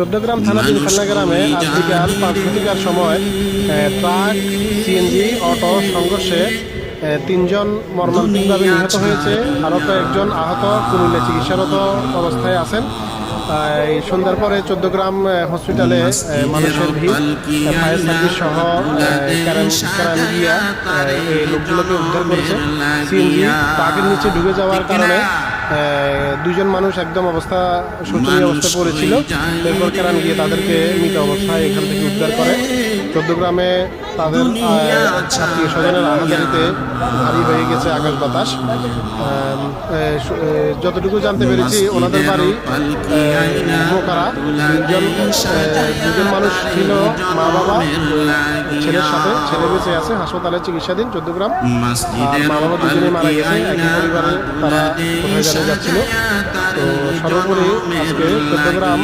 চোদ্দগ্রাম থানাধীন খান্না গ্রামে আজ বিকাল পাঁচ সময় ট্রাক সিএনজি অটো সংঘর্ষে তিনজন মর্মান্তিকভাবে নিহত হয়েছে। আরও কয়েকজন আহত কুমিল্লা চিকিৎসারত অবস্থায় আছেন। এই সন্ধ্যার পরে চোদ্দগ্রাম হসপিটালে মানুষের ভিড় সহ এই লোকগুলোকে উদ্ধার করেছে। সিএনজি ট্রাকের নিচে ডুবে যাওয়ার কারণে আহ, দুইজন মানুষ একদম অবস্থা শোচনীয় অবস্থা পড়েছিল। এরপর কেরান গিয়ে তাদেরকে মৃত অবস্থায় এখান থেকে উদ্ধার করে। চোদ্দগ্রামে তাদের আত্মীয় স্বজনের আহাজারিতে ভারী হয়ে গেছে আকাশ বাতাস। যতটুকু জানতে পেরেছি ওনাদের বাড়ি বোকারা। দুজন দুজন মানুষ ছিল মা বাবা ছেলের সাথে ছেলে বেঁচে আছে হাসপাতালে চিকিৎসাধীন চোদ্দগ্রাম। মা বাবা দুজনেই মারা গেছে একই পরিবারে তারা কোথায় যাচ্ছিল। তো সর্বোপরি আজকে চট্টগ্রাম